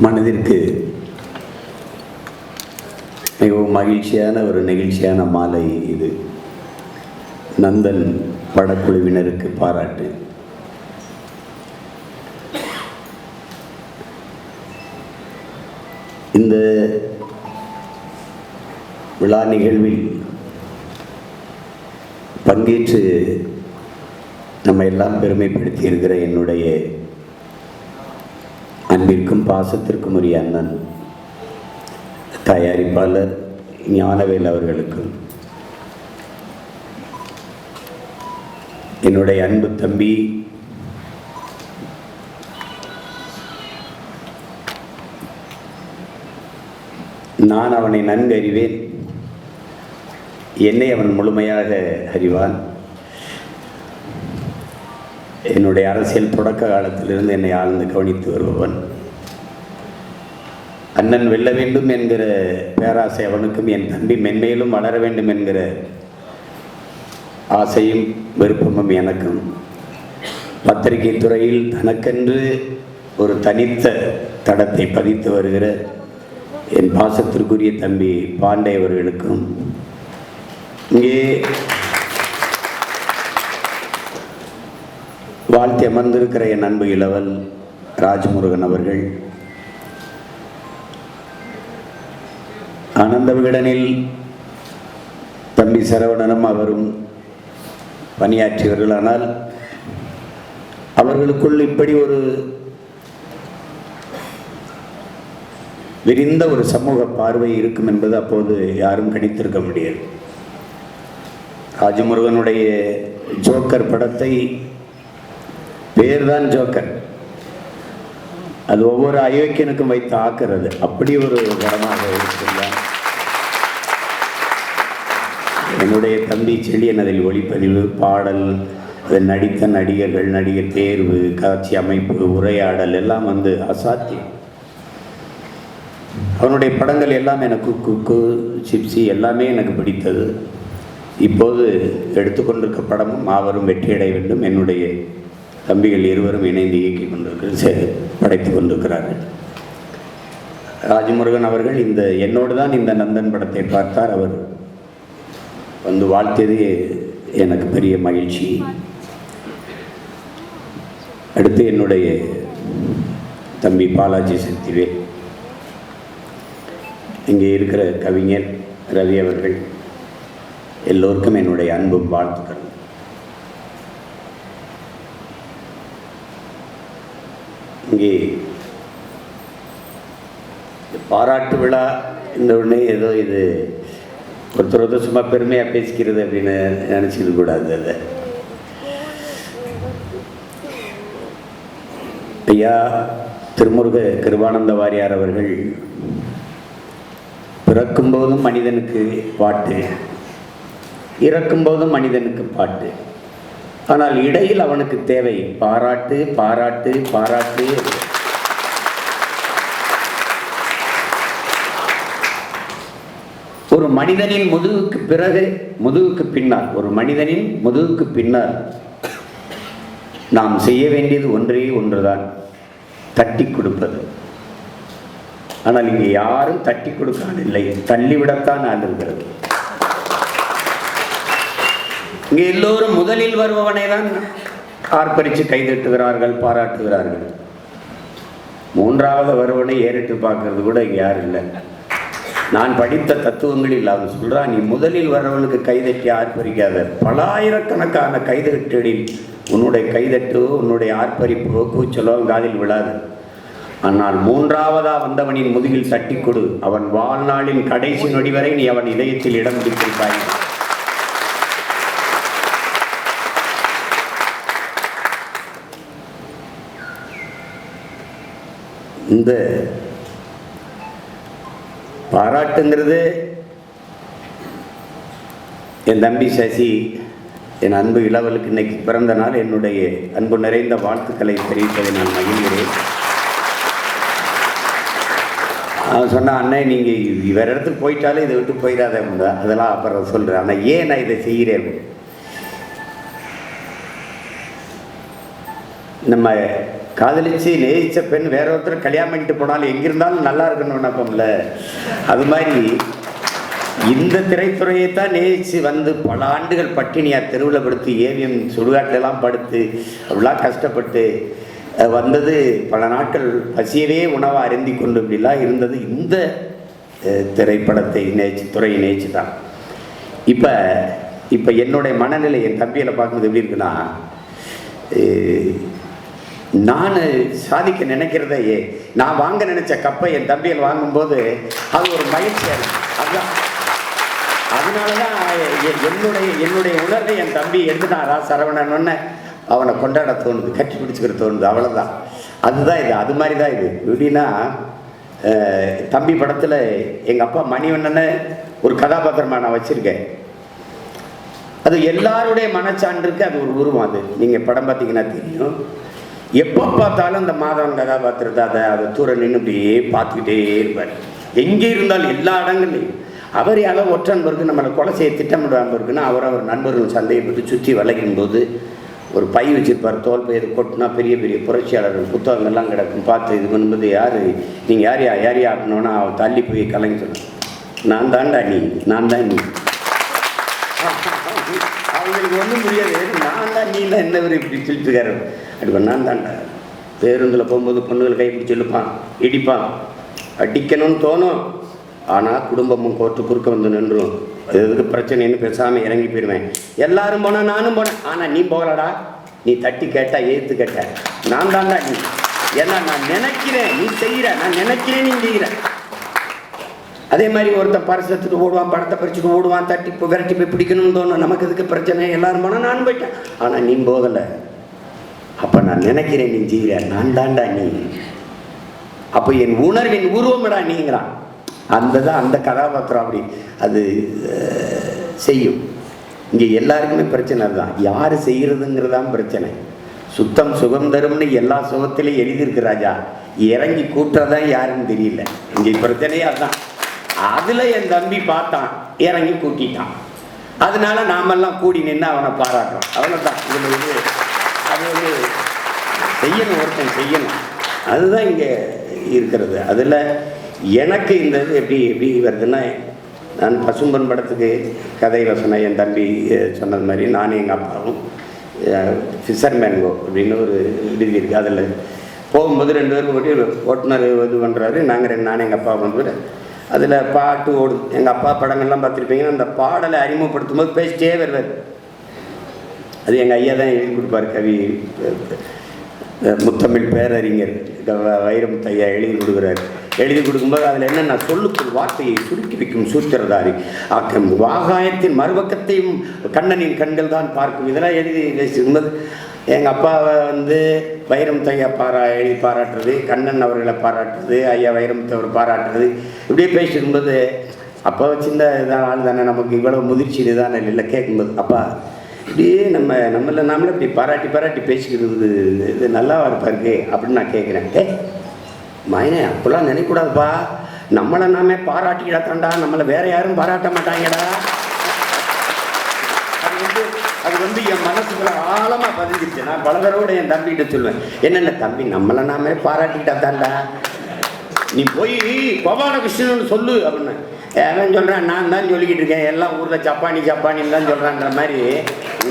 மனதிற்கு மிகவும் மகிழ்ச்சியான ஒரு நெகிழ்ச்சியான மாலை இது. நந்தன் படக்குழுவினருக்கு பாராட்டு. இந்த விழா நிகழ்வில் பங்கேற்று நம்ம எல்லாம் பெருமைப்படுத்தியிருக்கிற என்னுடைய அன்பிற்கும் பாசத்திற்கும் உரிய அண்ணன் தயாரிப்பாளர் ஞானவேல் அவர்களுக்கும் என்னுடைய அன்பு தம்பி நான் அவனை நன்கு அறிவேன் என்னை அவன் முழுமையாக அறிவான். என்னுடைய அரசியல் தொடக்க காலத்திலிருந்து என்னை ஆழ்ந்து கவனித்து வருபவன். அண்ணன் வெல்ல வேண்டும் என்கிற பேராசை அவனுக்கும் என் தம்பி மென்மேலும் வளர வேண்டும் என்கிற ஆசையும் விருப்பமும் எனக்கும். பத்திரிகை துறையில் தனக்கென்று ஒரு தனித்த தடத்தை பதித்து வருகிற என் பாசத்திற்குரிய தம்பி பாண்டே அவர்களுக்கும் இங்கே வாழ்த்தி அமர்ந்திருக்கிற என் அன்பு இளவல் ராஜ்முருகன் அவர்கள் ஆனந்த விகடனில் தம்பி சரவணனும் அவரும் பணியாற்றியவர்கள் ஆனால் அவர்களுக்குள் இப்படி ஒரு விரிந்த ஒரு சமூக பார்வை இருக்கும் என்பது அப்போது யாரும் கணித்திருக்க முடியாது. ராஜமுருகனுடைய ஜோக்கர் படத்தை பேர்தான் ஜோக்கர். அது ஒவ்வொரு அயோக்கியனுக்கும் வைத்து ஆக்குறது. அப்படி ஒரு படமாக இருக்கிறார் என்னுடைய தம்பி செழியன் அதில் ஒளிப்பதிவு பாடல் அதில் நடித்த நடிகர்கள் நடிகர் தேர்வு காட்சி அமைப்பு உரையாடல் எல்லாம் வந்து அசாத்தியம். அவனுடைய படங்கள் எல்லாம் எனக்கு குக்கு சிப்ஸி எல்லாமே எனக்கு பிடித்தது. இப்போது எடுத்துக்கொண்டிருக்க படமும் மாபெரும் வெற்றியடைய வேண்டும். என்னுடைய தம்பிகள் இருவரும் இணைந்து இயக்கி கொண்டிருக்கிற படைத்து கொண்டிருக்கிறார்கள். ராஜமுருகன் அவர்கள் இந்த என்னோடு தான் இந்த நந்தன் படத்தை பார்த்தார். அவர் வந்து வாழ்த்தியது எனக்கு பெரிய மகிழ்ச்சி. அடுத்து என்னுடைய தம்பி பாலாஜி சக்திவேல். இங்கே இருக்கிற கவிஞர் ரவி அவர்கள் எல்லோருக்கும் என்னுடைய அன்பும் வாழ்த்துக்கள் இங்கே பாராட்டு விழா இந்த உடனே ஏதோ இது ஒருத்தர் ஒருத்தர் சும்மா பெருமையாக பேசிக்கிறது அப்படின்னு நினச்சிக்க கூடாது அதை. ஐயா திருமுருக கிருபானந்த வாரியார் அவர்கள் பிறக்கும்போதும் மனிதனுக்கு பாட்டு இறக்கும்போதும் மனிதனுக்கு பாட்டு. ஆனால் இடையில் அவனுக்கு தேவை பாராட்டு பாராட்டு பாராட்டு ஒரு மனிதனின் முதுகுக்கு பிறகு முதுகுக்கு பின்னால் ஒரு மனிதனின் முதுகுக்கு பின்னால் நாம் செய்ய வேண்டியது ஒன்றே ஒன்றுதான் தட்டி கொடுப்பது. ஆனால் இங்கே யாரும் தட்டி கொடுக்கானில்லை தள்ளிவிடத்தான் ஆள் இருக்கிறது. இங்கே எல்லோரும் முதலில் வருபவனை தான் ஆர்ப்பரித்து கைதட்டுகிறார்கள் பாராட்டுகிறார்கள். மூன்றாவது வருவனை ஏறிட்டு பார்க்கறது கூட இங்கே யாரும் இல்லை. நான் படித்த தத்துவங்களில் அவன் சொல்கிறான் நீ முதலில் வரவனுக்கு கைதட்டி ஆர்ப்பரிக்காத. பலாயிரக்கணக்கான கைதட்டலில் உன்னுடைய கைதட்டு உன்னுடைய ஆர்ப்பரிப்போ கூச்சலோ காதில் விழாது. ஆனால் மூன்றாவதா வந்தவனின் முதுகில் சட்டி கொடு. அவன் வாழ்நாளின் கடைசி நொடி வரை நீ அவன் இதயத்தில் இடம் பிடித்திருப்பாய். இந்த பாராட்டுங்கிறது என் தம்பி சசி என் அன்பு இளவலுக்கு இன்னைக்கு பிறந்த நாள். என்னுடைய அன்பு நிறைந்த வாழ்த்துக்களை தெரிவிப்பதை நான் மகிழ்கிறேன். அவன் சொன்னான் அண்ணன் நீங்கள் வேறு இடத்துக்கு போயிட்டாலே இதை விட்டு போயிடாத அதெல்லாம் அப்புறம் சொல்கிறேன் ஆனால் ஏன் நான் இதை செய்கிறேன்? நம்ம காதலிச்சு நேயிச்ச பெண் வேற ஒருத்தர் கல்யாணம் பண்ணிட்டு போனாலும் எங்கிருந்தாலும் நல்லா இருக்கணும் நினைப்போம்ல அது மாதிரி இந்த திரைத்துறையை தான் நேசித்து வந்து பல ஆண்டுகள் பட்டினியா தெருவில் படுத்து ஏவிஎம் சுடுகாட்டிலலாம் படுத்து அப்படிலாம் கஷ்டப்பட்டு வந்தது பல நாட்கள் பசியவே உணவாக அருந்தி கொண்டு இப்படிலாம் இருந்தது. இந்த திரைப்படத்தை நேச்சு துறையை நேச்சு தான் இப்போ இப்போ என்னுடைய மனநிலை என் தம்பியில் பார்க்கும்போது எப்படி இருக்குன்னா நான் சாதிக்க நினைக்கிறதே நான் வாங்க நினைச்ச கப்பை என் தம்பியில் வாங்கும்போது அது ஒரு மகிழ்ச்சியாக அதுதான். அதனால தான் என்னுடைய என்னுடைய உணர்வை என் தம்பி எடுத்துட்டாரா சரவணன்னு அவனை கொண்டாட தோணுது கட்டி பிடிச்சிக்கிற தோணுது அவ்வளோதான் அதுதான் இது அது மாதிரி தான் இது. எப்படின்னா தம்பி படத்தில் எங்கள் அப்பா மணிவண்ணனை ஒரு கதாபாத்திரமாக நான் வச்சுருக்கேன். அது எல்லாருடைய மனச்சான்றுக்கு அது ஒரு உருவம் அது. நீங்கள் படம் பார்த்தீங்கன்னா தெரியும். எப்போ பார்த்தாலும் அந்த மாதவன் கதாபாத்திரத்தை அதை அதை தூர நின்று இப்படியே பார்த்துக்கிட்டே இருப்பார். எங்கே இருந்தாலும் எல்லா இடங்கள்லையும். அவர் யாரோ ஒற்ற பிறகு நம்மளை கொலை செய்ய திட்டமிடாமல் இருக்குன்னா அவர் அவர் நண்பர்கள் சந்தேகப்பட்டு சுற்றி வளைக்கும் போது ஒரு பை வச்சிருப்பார். தோல் பை கொட்டினா பெரிய பெரிய புரட்சியாளர்கள் புத்தகங்கள்லாம் கிடக்கும். பார்த்து இது பண்ணும்போது யார்? நீங்கள் யார் யா? யார் யா? அப்படின்னோன்னா தள்ளி போய் கலங்கி சொன்னான். நான் தான்டா நீ நான் தான் நீ. அவங்களுக்கு ஒன்றும் முடியாது நான் தான் நீ தான் என்ன இவர் இப்படி சொல்லிட்டு இருக்காரு. அப்படி நான் தான்டா. பேருந்தில் போகும்போது பொண்ணுகள் கை பிடிச்சி இழுப்பான் இடிப்பான். அடிக்கணும்னு தோணும். ஆனால் குடும்பமும் கோர்ட்டு குறுக்க வந்து நின்றும். அது எதுக்கு பிரச்சனைன்னு பேசாமல் இறங்கி போயிடுவேன் எல்லாரும் போனால் நானும் போனேன். ஆனால் நீ போகலடா. நீ தட்டி கேட்டா ஏற்று கேட்ட. நான் தான்டா நீ. ஏன்னா நான் நினைக்கிறேன். நீ செய்கிற நான் நினைக்கிறேன் நீ செய்கிறேன் அதே மாதிரி ஒருத்தன் பரிசு எடுத்துட்டு ஓடுவான் படத்தை பறிச்சுட்டு ஓடுவான் தட்டி இப்போ விரட்டி போய் பிடிக்கணும்னு தோணும். நமக்கு இதுக்கு பிரச்சனை எல்லாரும் போனால் நானும் போயிட்டேன். ஆனால் நீ போகலை. அப்போ நான் நினைக்கிறேன் நீ செய்கிற நான் தான்டா நீ. அப்போ என் உணர்வின் உருவமிடா நீங்கிறான். அந்த தான் அந்த கதாபாத்திரம் அப்படி அது செய்யும். இங்கே எல்லாருக்குமே பிரச்சனை தான் யார் செய்கிறதுங்கிறதான் பிரச்சனை. சுத்தம் சுகம் தரும்னு எல்லா சுகத்திலையும் எழுதியிருக்கு ராஜா. இறங்கி கூட்டுறதான் யாருன்னு தெரியல. இங்கே பிரச்சனையே அதுதான். அதில் என் தம்பி பார்த்தான் இறங்கி கூட்டிட்டான். அதனால நாமெல்லாம் கூடி நின்று அவனை பாராட்டுறோம். அவ்வளோதான் இதில் இது அது ஒரு செய்யணும் ஒருத்தன் செய்யணும். அதுதான் இங்கே இருக்கிறது. அதில் எனக்கு இந்த இது எப்படி எப்படி வருதுன்னா நான் பசும்பன் படத்துக்கு கதை வசனம் என் தம்பி சொன்னது மாதிரி நானும் எங்கள் அப்பாவும் ஃபிஷர் மேங்கோ அப்படின்னு ஒரு விடுதி இருக்குது அதில் போகும்போது ரெண்டு பேரும் ஓட்டி ஓட்டுநர் இது பண்ணுறாரு நாங்கள் ரெண்டு நானும் எங்கள் அப்பா வந்து அதில் பாட்டு ஓடும். எங்கள் அப்பா படங்கள்லாம் பார்த்துருப்பீங்க அந்த பாடலை அறிமுகப்படுத்தும் போது பேசிட்டே வருவார். அது எங்கள் ஐயா தான் எழுதி கொடுப்பார் கவி முத்தமிழ் பேரறிஞர் க- வைரமுத்து ஐயா எழுதி கொடுக்குறாரு. எழுதி கொடுக்கும்போது அதில் என்னென்ன சொல்லுக்குள் வார்த்தையை சுருக்கி வைக்கும் சூத்திரதாரி. ஆக்கம் வாகாயத்தின் மறுபக்கத்தையும் கண்ணனின் கண்கள் தான் பார்க்கும். இதெல்லாம் எழுதி பேசிக்கும்போது எங்கள் அப்பாவை வந்து வைரமுத்து ஐயா பாரா எழுதி பாராட்டுறது கண்ணன் அவர்களை பாராட்டுறது ஐயா வைரமுத்து அவர் பாராட்டுறது. இப்படியே பேசிட்டு அப்பா அப்போ சின்ன இதான் ஆள் தானே நமக்கு இவ்வளோ முதிர்ச்சி இதுதானே இல்லை கேட்கும்போது அப்பா இப்படியே நம்ம நம்மள நாமளே இப்படி பாராட்டி பாராட்டி பேசிக்கிறது இது நல்லாவா இருப்பாருக்கு அப்படின்னு நான் கேட்குறேன். ஏ மாயனே அப்போல்லாம் நினைக்கக்கூடாதுப்பா. நம்மளை நாமே பாராட்டிக்கிடாத்தாண்டா நம்மளை வேற யாரும் பாராட்ட மாட்டாங்கடா. அது வந்து என் மனசுக்குள்ள ஆழமா பதிஞ்சிருச்சு. நான் பல தடவை என் தம்பிகிட்ட சொல்லுவேன் என்னென்ன தம்பி நம்மளை நாமே பாராட்டிட்டா தாண்டா? நீ போய் கோபாலகிருஷ்ணன் சொல்லு அப்படின்னு. அவன் சொல்கிறான் நான் தான் சொல்லிக்கிட்டு இருக்கேன். எல்லாம் ஊரில் ஜப்பானி ஜப்பானின்னு தான் சொல்கிறான்ற மாதிரி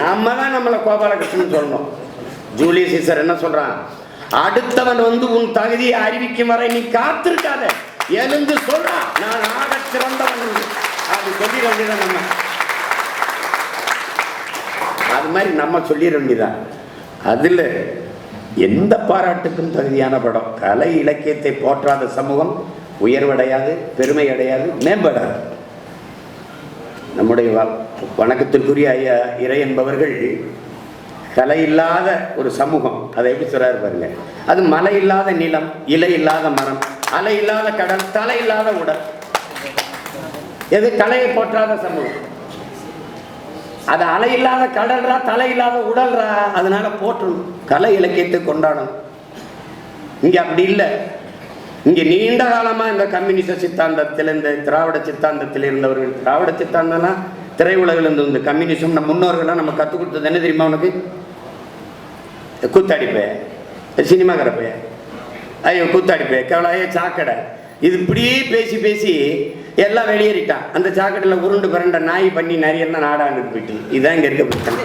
நம்ம தான் நம்மளை கோபாலகிருஷ்ணன் சொல்லணும். ஜூலி சீசர் என்ன சொல்கிறான் அடுத்தவன் வந்து உன் தகுதியை அறிவிக்கும் வரை நீ காத்திருக்காத. எழுந்து சொல்றான் நான் ஆக சிறந்தவன் அது சொல்லிட வேண்டியதான் நம்ம? அது மாதிரி நம்ம சொல்லிட வேண்டியதான் அதில் எந்த பாராட்டுக்கும் தகுதியான படம். கலை இலக்கியத்தை போற்றாத சமூகம் உயர்வடையாது பெருமை அடையாது மேம்படாது. நம்முடைய வணக்கத்திற்குரிய ஐயா இறை என்பவர்கள் கலை இல்லாத ஒரு சமூகம். அதை எப்படி சொல்றாரு பாருங்க. அது மலை இல்லாத நிலம் இலை இல்லாத மரம் அலை இல்லாத கடல் தலை இல்லாத உடல். எது கலையை போற்றாத சமூகம். அது அலை இல்லாத கடல்ரா தலை இல்லாத உடல்ரா அதனால போற்றணும். கலை இலக்கியத்தை கொண்டாடணும். இங்க அப்படி இல்லை. இங்க நீண்ட காலமா இந்த கம்யூனிச சித்தாந்தத்தில் இந்த திராவிட சித்தாந்தத்தில் இருந்தவர்கள் திராவிட சித்தாந்தம்னா திரையுலகில் இருந்து இந்த கம்யூனிசம். நம்ம முன்னோர்கள்லாம் நம்ம கற்றுக் கொடுத்தது என்ன தெரியுமா உனக்கு? கூத்தடிப்பேன் சினிமாக்கார ஐயோ கூத்தாடி கேவலாயே சாக்கடை. இது இப்படியே பேசி பேசி எல்லாம் வெளியேறிட்டான். அந்த சாக்கெட்டில் உருண்டு பிறண்ட நாய் பண்ணி நிறைய நாடாண்டு போயிட்டு. இதுதான் இங்கே இருக்க பிரச்சனை.